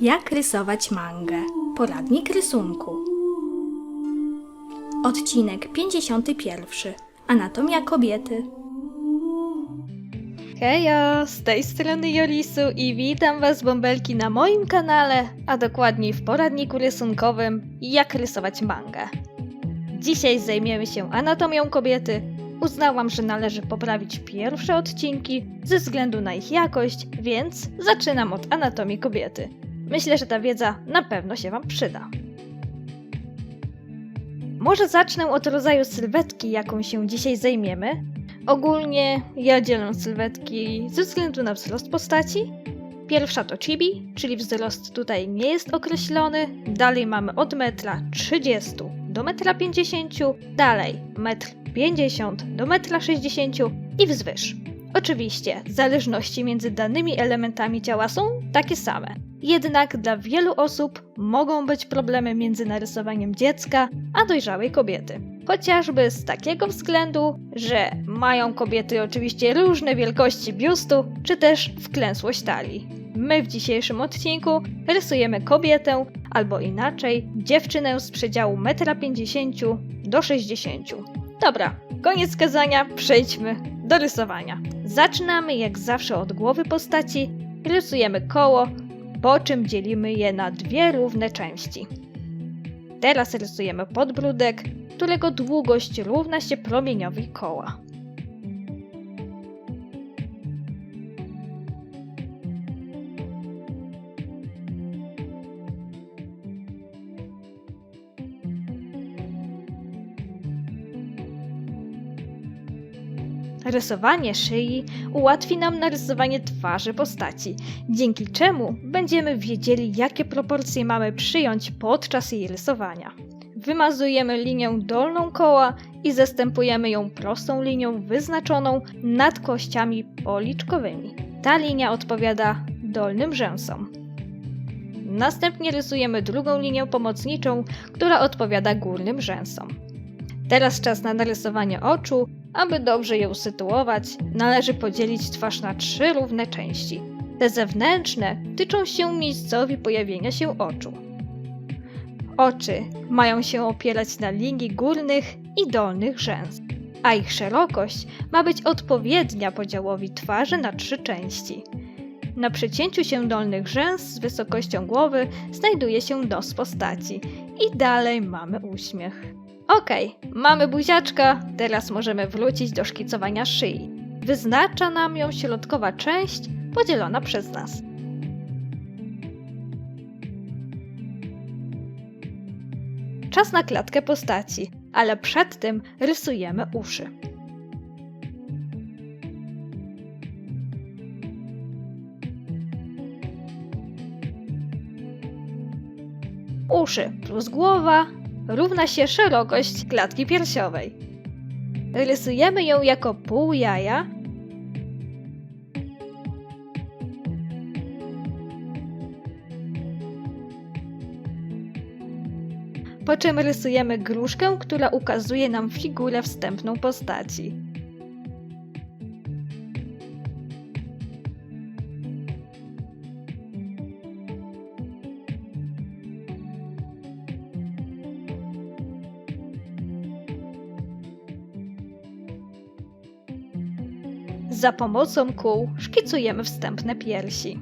Jak rysować mangę? Poradnik rysunku. Odcinek 51. Anatomia kobiety. Hejo, z tej strony Jolisu i witam Was bąbelki na moim kanale, a dokładniej w poradniku rysunkowym Jak rysować mangę. Dzisiaj zajmiemy się anatomią kobiety. Uznałam, że należy poprawić pierwsze odcinki ze względu na ich jakość, więc zaczynam od anatomii kobiety. Myślę, że ta wiedza na pewno się Wam przyda. Może zacznę od rodzaju sylwetki, jaką się dzisiaj zajmiemy, Ogólnie ja dzielę sylwetki ze względu na wzrost postaci. Pierwsza to chibi, czyli wzrost tutaj nie jest określony. Dalej mamy od metra 30 do metra 50, dalej metr 50 do metra 60 i wzwyż. Oczywiście zależności między danymi elementami ciała są takie same. Jednak dla wielu osób mogą być problemy między narysowaniem dziecka a dojrzałej kobiety. Chociażby z takiego względu, że mają kobiety oczywiście różne wielkości biustu, czy też wklęsłość talii. My w dzisiejszym odcinku rysujemy kobietę, albo inaczej, dziewczynę z przedziału 1,50 m do 60 m. Dobra, koniec kazania, przejdźmy do rysowania. Zaczynamy jak zawsze od głowy postaci, rysujemy koło, po czym dzielimy je na dwie równe części. Teraz rysujemy podbródek, którego długość równa się promieniowi koła. Rysowanie szyi ułatwi nam narysowanie twarzy postaci, dzięki czemu będziemy wiedzieli, jakie proporcje mamy przyjąć podczas jej rysowania. Wymazujemy linię dolną koła i zastępujemy ją prostą linią wyznaczoną nad kościami policzkowymi. Ta linia odpowiada dolnym rzęsom. Następnie rysujemy drugą linię pomocniczą, która odpowiada górnym rzęsom. Teraz czas na narysowanie oczu. Aby dobrze je usytuować, należy podzielić twarz na trzy równe części. Te zewnętrzne tyczą się miejscowi pojawienia się oczu. Oczy mają się opierać na linii górnych i dolnych rzęs, a ich szerokość ma być odpowiednia podziałowi twarzy na trzy części. Na przecięciu się dolnych rzęs z wysokością głowy znajduje się nos postaci i dalej mamy uśmiech. Okej, mamy buziaczka, teraz możemy wrócić do szkicowania szyi. Wyznacza nam ją środkowa część podzielona przez nas. Czas na klatkę postaci, ale przed tym rysujemy uszy. Uszy plus głowa równa się szerokość klatki piersiowej. Rysujemy ją jako pół jaja. Po czym rysujemy gruszkę, która ukazuje nam figurę wstępną postaci. Za pomocą kół szkicujemy wstępne piersi.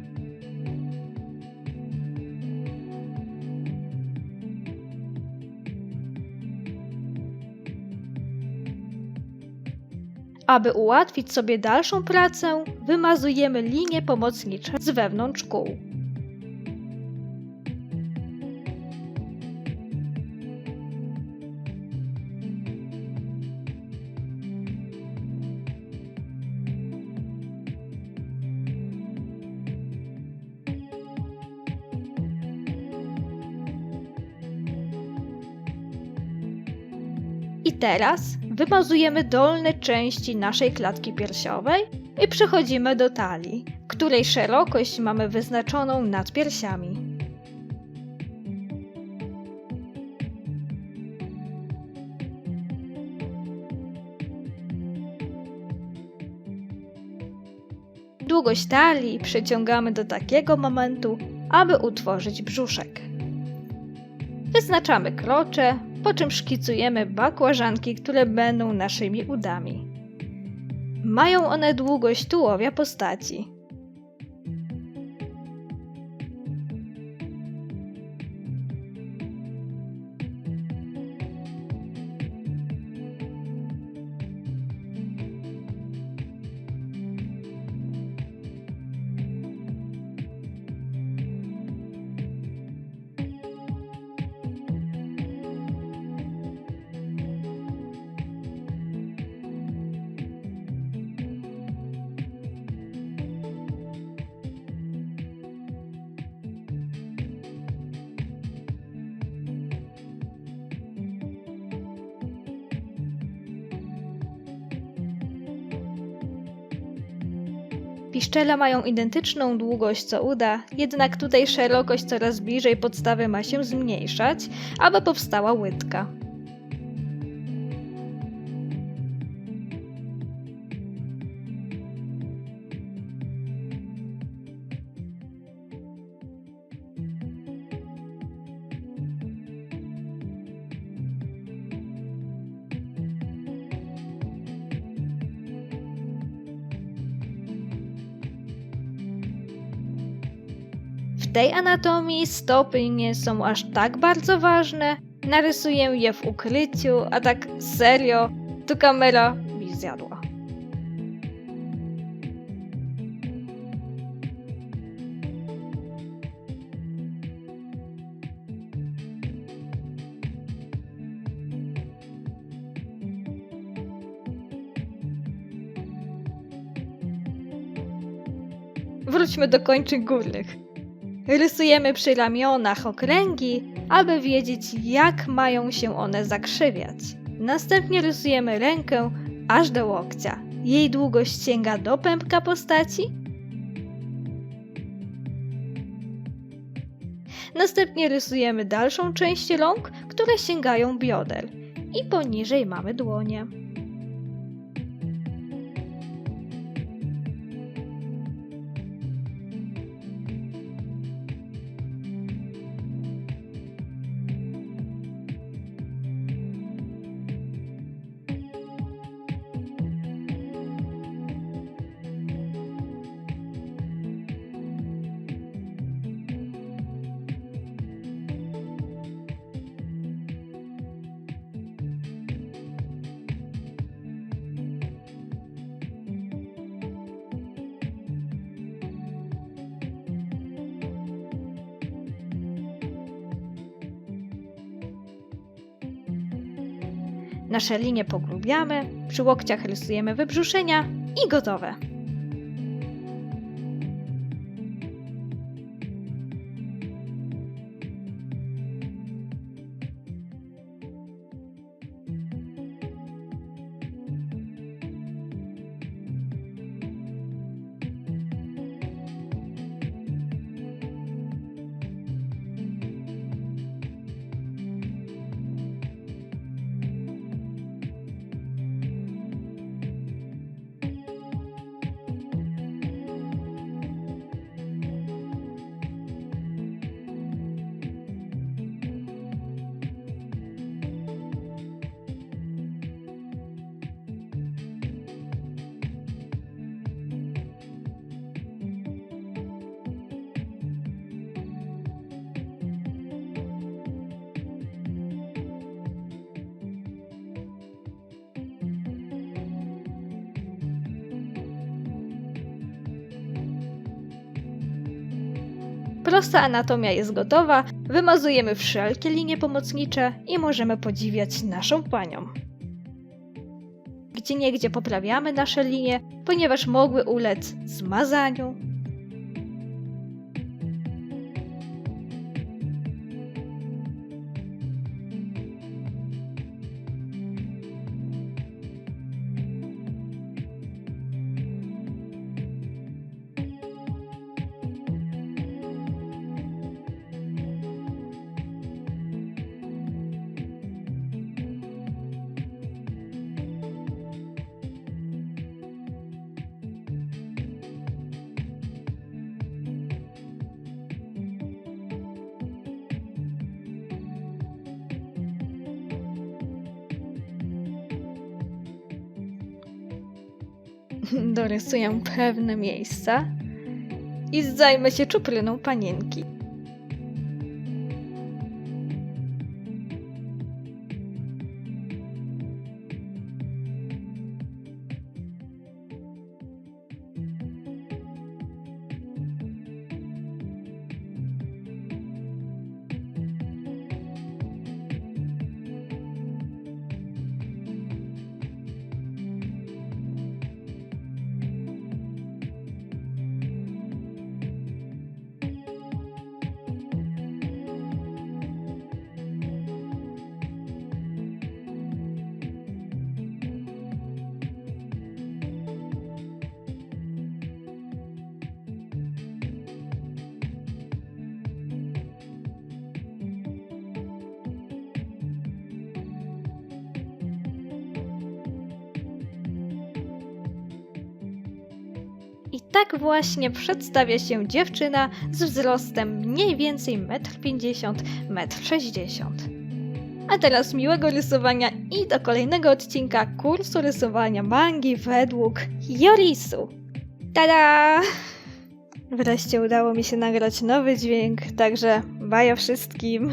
Aby ułatwić sobie dalszą pracę, wymazujemy linie pomocnicze z wewnątrz kół. I teraz wymazujemy dolne części naszej klatki piersiowej i przechodzimy do talii, której szerokość mamy wyznaczoną nad piersiami. Długość talii przyciągamy do takiego momentu, aby utworzyć brzuszek. Wyznaczamy krocze, po czym szkicujemy bakłażanki, które będą naszymi udami. Mają one długość tułowia postaci. Piszczele mają identyczną długość co uda, jednak tutaj szerokość coraz bliżej podstawy ma się zmniejszać, aby powstała łydka. Tej anatomii stopy nie są aż tak bardzo ważne. Narysuję je w ukryciu, a tak serio, to kamera mi zjadła. Wróćmy do kończyn górnych. Rysujemy przy ramionach okręgi, aby wiedzieć, jak mają się one zakrzywiać. Następnie rysujemy rękę aż do łokcia. Jej długość sięga do pępka postaci. Następnie rysujemy dalszą część rąk, które sięgają bioder. I poniżej mamy dłonie. Nasze linie pogrubiamy, przy łokciach rysujemy wybrzuszenia i gotowe. Prosta anatomia jest gotowa, wymazujemy wszelkie linie pomocnicze i możemy podziwiać naszą panią. Gdzie niegdzie poprawiamy nasze linie, ponieważ mogły ulec zmazaniu. Dorysuję pewne miejsca i zajmę się czupryną panienki. Tak właśnie przedstawia się dziewczyna z wzrostem mniej więcej 1,50 m, 1,60 m. A teraz miłego rysowania i do kolejnego odcinka kursu rysowania mangi według Jorisu. Tada! Wreszcie udało mi się nagrać nowy dźwięk, także baja wszystkim.